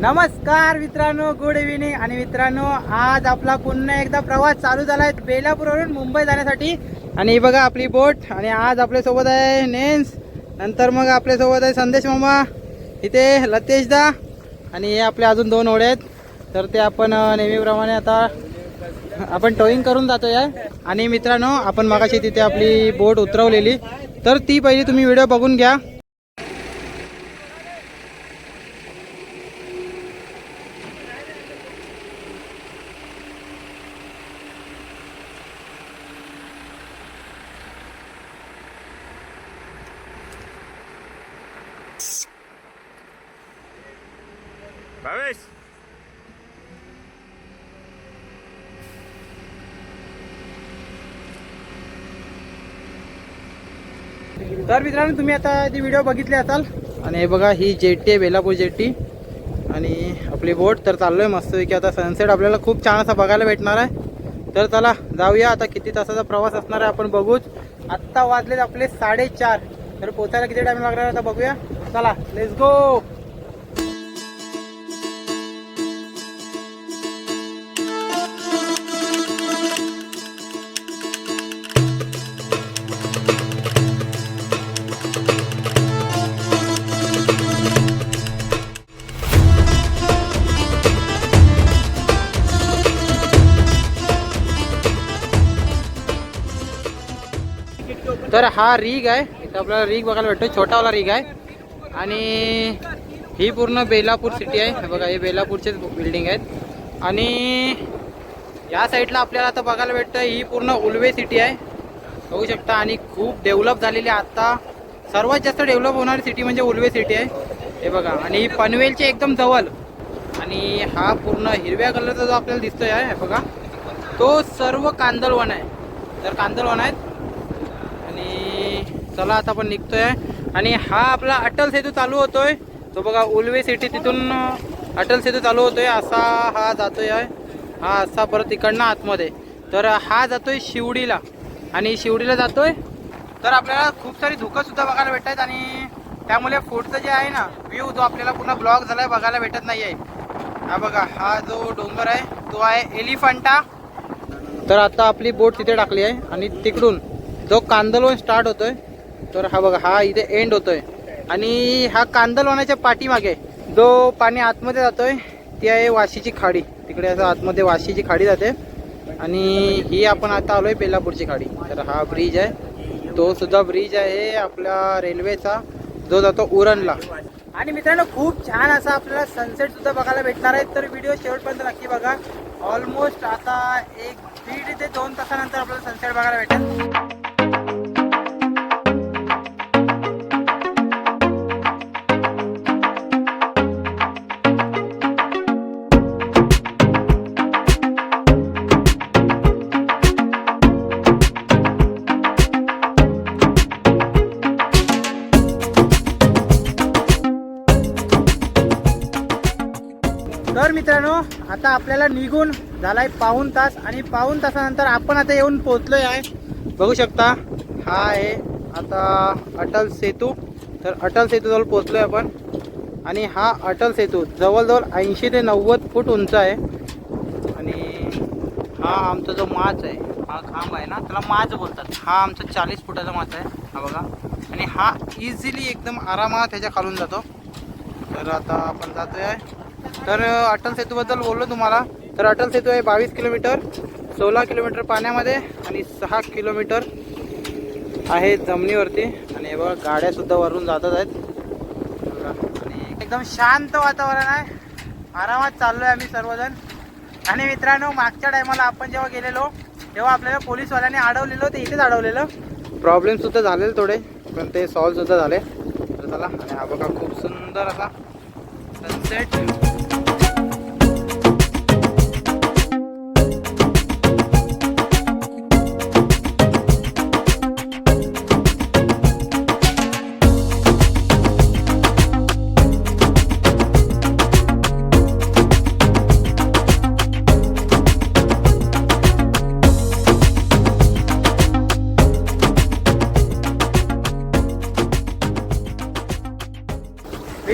नमस्कार मित्रांनो good evening आणि मित्रांनो आज आपला पुन्हा एकदा प्रवास चालू झाला आहे बेलापूरवरून मुंबई जाण्यासाठी. आणि बघा आपली बोट. आणि आज आपल्यासोबत आहे नेन्स. नंतर मग आपल्यासोबत आहे संदेश मामा. इथे लतेशदा आणि हे आपले अजून दोन ओढे आहेत. तर ते आपण नेहमीप्रमाणे आता आपण टोईंग करून जातो आहे आणि मित्रांनो आपण मगाशी तिथे आपली बोट उतरवलेली. तर ती पहिली तुम्ही व्हिडिओ बघून घ्या. भावेश तर मित्रांनो तुम्ही आता ती व्हिडिओ बघितली असाल आणि हे बघा ही जेट्टी आहे बेलापूर जेट्टी. आणि आपली बोट तर चाललोय की आता सनसेट आपल्याला खूप छान असा बघायला भेटणार आहे. तर चला जाऊया. आता किती तासाचा प्रवास असणार आहे आपण बघूच. आत्ता वाजलेत आपले साडेचार. तर पोचायला किती टाइम लागणार आहे आता बघूया. चला लेट्स गो तर हा रीग आहे. इथं आपल्याला रीग बघायला भेटतो छोटावाला रीग आहे. आणि ही पूर्ण बेलापूर सिटी आहे. हे बघा हे बेलापूरचेच बिल्डिंग आहेत. आणि या साईडला आपल्याला आता बघायला भेटतं ही पूर्ण उलवे सिटी आहे. बघू शकता. आणि खूप डेव्हलप झालेली आहे. सर्वात जास्त डेव्हलप होणारी सिटी म्हणजे उलवे सिटी आहे. हे बघा. आणि ही एकदम जवळ. आणि हा पूर्ण हिरव्या कलरचा जो आपल्याला दिसतोय आहे हे बघा तो सर्व कांदळवन आहे. तर कांदळवन आहेत चला आता आपण निघतोय. आणि हा आपला अटल सेतू चालू होतोय. तो बघा उलवे सिटी तिथून अटल सेतू चालू होतोय. असा हा जातोय आहे. हा असा परत इकडनं आतमध्ये. तर हा जातोय शिवडीला. आणि शिवडीला जातोय. तर आपल्याला खूप सारी धुकं सुद्धा बघायला भेटत आहेत आणि त्यामुळे पुढचं जे आहे ना व्ह्यू जो आपल्याला पूर्ण ब्लॉक झालाय बघायला भेटत नाही आहे हा बघा हा जो डोंगर आहे तो आहे एलिफंटा. तर आता आपली बोट तिथे टाकली आहे. आणि तिकडून जो कांदलवन स्टार्ट होतोय तर हा बघा हा इथे एंड होतोय. आणि हा कांदलवानाच्या पाठीमागे जो पाणी आतमध्ये जातोय ती आहे वाशीची खाडी. तिकडे असं आतमध्ये वाशीची खाडी जाते. आणि ही आपण आता आलोय बेलापूरची खाडी. तर हा ब्रिज आहे. तो सुद्धा ब्रिज आहे आपल्या रेल्वेचा जो जातो उरणला. आणि मित्रांनो खूप छान असा आपल्याला सनसेट सुद्धा बघायला भेटणार आहे. तर व्हिडिओ शेवटपर्यंत नक्की बघा. ऑलमोस्ट आता एक दीड ते दोन तासानंतर आपल्याला सनसेट बघायला भेटेल. तर मित्रांनो आता आपल्याला निघून झालाय पाऊन तास आणि पाऊन तासानंतर आपण आता येऊन पोहोचलोय आहे. बघू शकता हा आहे आता अटल सेतू. तर अटल सेतूजवळ पोचलो पोहोचलोय आपण. आणि हा अटल सेतू जवळजवळ ऐंशी ते नव्वद फूट उंच आहे. आणि हा आमचा जो माच आहे हा खांब आहे ना त्याला माच बोलतात. हा आमचा चाळीस फुटाचा माच आहे हा बघा. आणि हा इझिली एकदम आरामात ह्याच्या खालून जातो. तर आता आपण जातोय. आहे तर अटल सेतूबद्दल बोललो तुम्हाला. तर अटल सेतू आहे बावीस किलोमीटर सोळा किलोमीटर पाण्यामध्ये आणि सहा किलोमीटर आहे जमिनीवरती. आणि हे बघा गाड्यासुद्धा वरून जातात आहेत. आणि एकदम शांत वातावरण आहे. आरामात चाललोय आम्ही सर्वजण. आणि मित्रांनो मागच्या टायमाला आपण जेव्हा गेलेलो तेव्हा आपल्याला पोलीसवाल्याने अडवलेलो ते इथेच अडवलेलं. प्रॉब्लेमसुद्धा झालेले थोडे पण ते सॉल्वसुद्धा झाले. तर चला आणि हा बघा खूप सुंदर असा सनसेट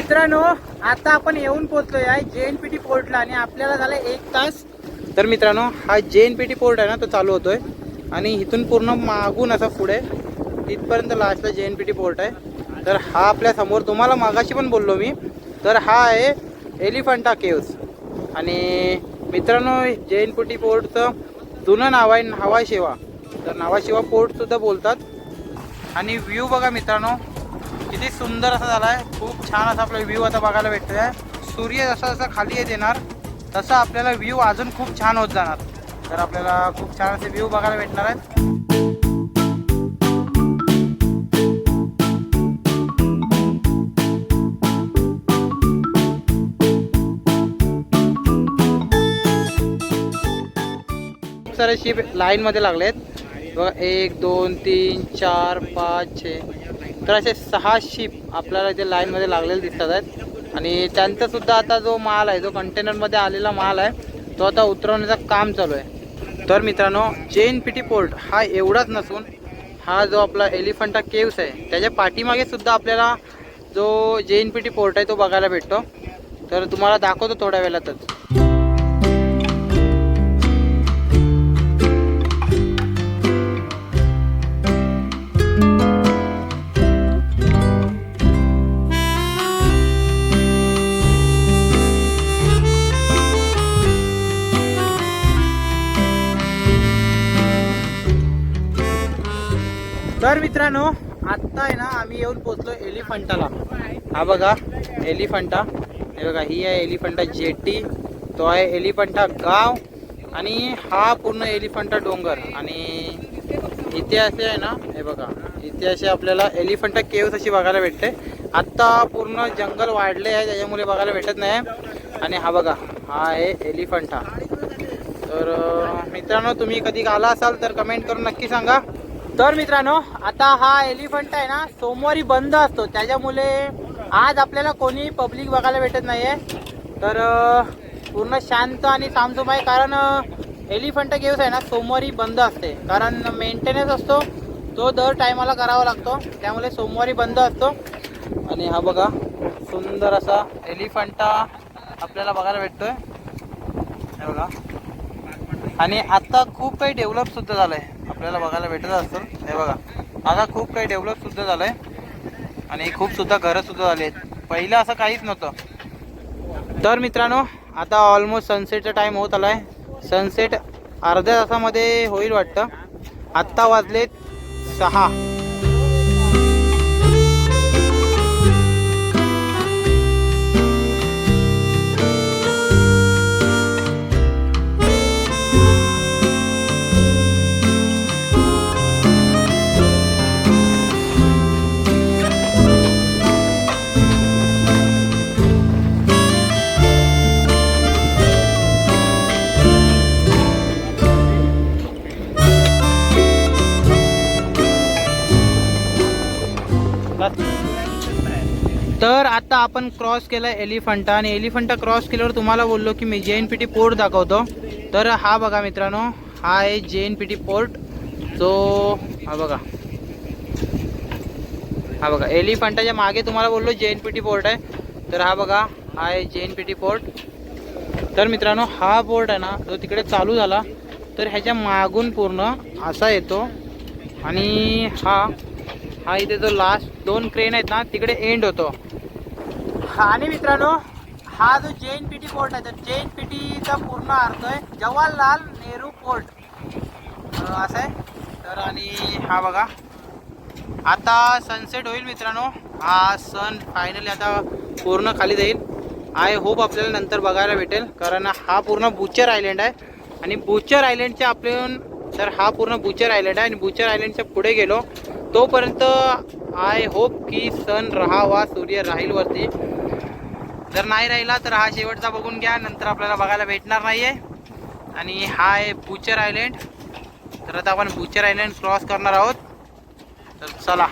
मित्रांनो आता आपण येऊन पोहोचलोय आहे जे एन पी टी पोर्टला आणि आपल्याला झालं एक तास. तर मित्रांनो हा जे एन पी टी पोर्ट आहे ना तो चालू होतोय. आणि इथून पूर्ण मागून असा पुढे तिथपर्यंत लास्टला जे एन पी टी पोर्ट आहे. तर हा आपल्यासमोर तुम्हाला मागाशी पण बोललो मी. तर हा आहे एलिफंटा केव्स आणि मित्रांनो जे एन पी टी पोर्टचं जुनं नाव आहे नावा शिवा तर नावाशिवा पोर्टसुद्धा पोर्ट सुद्धा बोलतात. आणि व्ह्यू बघा मित्रांनो किती सुंदर असा झाला आहे खूप छान असा आपला व्ह्यू आता बघायला भेटतोय. आहे सूर्य जसा जसा खाली येत येणार तसं आपल्याला व्ह्यू अजून खूप छान होत जाणार. तर आपल्याला खूप छान असे व्ह्यू बघायला भेटणार आहेत. सारे शिप लाईन मध्ये लागलेत. बघा एक दोन तीन चार पाच छे. तर असे सहा शिप आपल्याला इथे लाईनमध्ये लागलेले दिसतात आहेत. आणि त्यांचासुद्धा आता जो माल आहे जो कंटेनरमध्ये आलेला माल आहे तो आता उतरवण्याचं काम चालू आहे. तर मित्रांनो जैन पिटी पोर्ट हा एवढाच नसून हा जो आपला एलिफंटा केव्स आहे त्याच्या पाठीमागे सुद्धा आपल्याला जो जे एन पी टी पोर्ट आहे तो बघायला भेटतो. तर तुम्हाला दाखवतो थोड्या वेळातच. तर मित्रांनो आत्ता आहे ना आम्ही येऊन पोचलो एलिफंटाला. हा बघा एलिफंटा. हे बघा ही आहे एलिफंटा जेटी तो आहे एलिफंटा गाव आणि हा पूर्ण एलिफंटा डोंगर. आणि इथे असे आहे ना हे बघा इथे असे आपल्याला एलिफंटा केव्स अशी बघायला भेटते. आत्ता पूर्ण जंगल वाढले आहे त्याच्यामुळे बघायला भेटत नाही. आणि हा बघा हा आहे एलिफंटा. तर मित्रांनो तुम्ही कधी आला असाल तर कमेंट करून नक्की सांगा. तर मित्रांनो आता हा एलिफंट आहे ना सोमवारी बंद असतो. त्याच्यामुळे आज आपल्याला कोणी पब्लिक बघायला भेटत नाहीये. तर पूर्ण शांत आणि सामसुम आहे. कारण एलिफंट गेव्स आहे ना सोमवारी बंद असते. कारण मेंटेनन्स असतो. तो दर टायमाला करावा लागतो. त्यामुळे सोमवारी बंद असतो. आणि हा बघा सुंदर असा एलिफंटा आपल्याला बघायला भेटतोय. बघा. आणि आता खूप काही डेव्हलप सुद्धा झालंय. आपल्याला बघायला भेटत असतं हे बघा. आता खूप काही डेव्हलप सुद्धा झालंय. आणि खूप सुद्धा घरं सुद्धा झाली आहेत. पहिलं असं काहीच नव्हतं. तर मित्रांनो आता ऑलमोस्ट सनसेटचा टाइम होत आलाय. सनसेट अर्ध्या तासामध्ये होईल वाटतं. आत्ता वाजलेत सहा. आपण क्रॉस केला एलिफंटा आणि एलिफंटा क्रॉस केल्यावर तुम्हाला बोललो की मी जे एन पी टी पोर्ट दाखवतो. तर हा बघा मित्रांनो हा आहे जे एन पी टी पोर्ट जो हा बघा. हा बघा एलिफंटाच्या मागे तुम्हाला बोललो जे एन पी टी पोर्ट आहे. तर हा बघा हा आहे जे एन पी टी पोर्ट तर मित्रांनो हा पोर्ट आहे ना जो तिकडे चालू झाला तर ह्याच्या मागून पूर्ण असा येतो. आणि हा हा इथे जो लास्ट दोन क्रेन आहेत ना तिकडे एंड होतो. आणि मित्रांनो हा जो जे एन पी टी पोर्ट आहे तर जे एन पी टीचा पूर्ण अर्थ आहे जवाहरलाल नेहरू पोर्ट असं आहे. तर आणि हा बघा. आता सनसेट होईल मित्रांनो. हा सन फायनली आता पूर्ण खाली जाईल. आय होप आपल्याला नंतर बघायला भेटेल कारण हा पूर्ण बुचर आयलंड आहे. आणि बुचर आयलंडच्या आपण तर हा पूर्ण बुचर आयलंड आहे. आणि बुचर आयलंडच्या पुढे गेलो तोपर्यंत आय होप की सन राहावा सूर्य राहील वरती जर नाही राहिला तर हा शेवटचा बघून घ्या नंतर आपल्याला बघायला भेटणार नाही आहे आणि हा आहे बुचर आयलंड तर आता आपण बुचर आयलंड क्रॉस करणार आहोत. तर चला.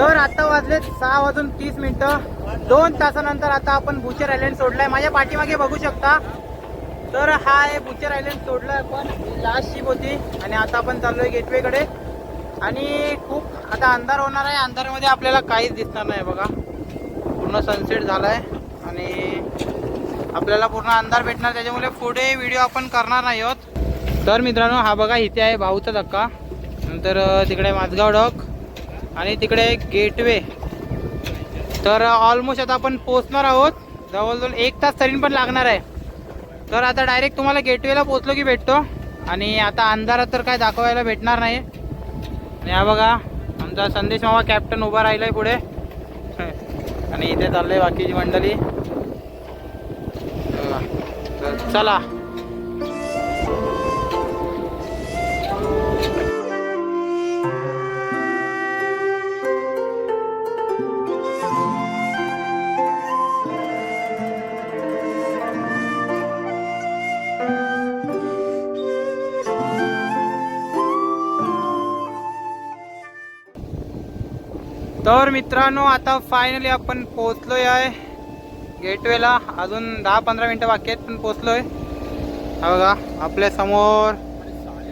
तर आता वाजले सहा वाजून तीस मिनिटं. दोन तासानंतर आता आपण बुचर आयलंड सोडलाय. माझ्या पाठीमागे बघू शकता. तर हा आहे बुचर आयलंड सोडलाय आपण. लास्ट शिप होती. आणि आता आपण चाललोय गेटवे कडे आणि खूप आता अंधार होणार आहे. अंधारामध्ये आपल्याला काहीच दिसणार नाही बघा. पूर्ण सनसेट झालाय. आणि आपल्याला पूर्ण अंधार भेटणार. त्याच्यामुळे पुढे व्हिडिओ आपण करणार नाही आहोत. तर मित्रांनो हा बघा इथे आहे भाऊचा धक्का. नंतर तिकडे माझगाव डॉक. आणि तिकडे गेटवे. तर ऑलमोस्ट आता आपण पोचणार आहोत. जवळजवळ एक तास तरी पण लागणार आहे. तर आता डायरेक्ट तुम्हाला गेटवेला पोचलो की भेटतो. आणि आता अंधारात तर काय दाखवायला भेटणार नाही. आणि हा बघा आमचा संदेश मामा कॅप्टन उभा राहिलाय पुढे. आणि इथे चाललंय बाकीची मंडळी. तर चला. तर मित्रांनो आता फायनली आपण पोचलोय आहे गेटवेला. अजून दहा पंधरा मिनटं बाकी आहेत पण पोचलोय हा बघा आपल्यासमोर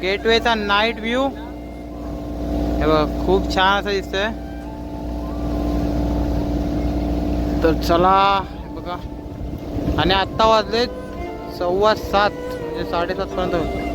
गेटवेचा नाईट व्ह्यू हे बघा खूप छान असं दिसतंय. तर चला बघा. आणि आत्ता वाजले सव्वा सात म्हणजे साडेसात पर्यंत होतो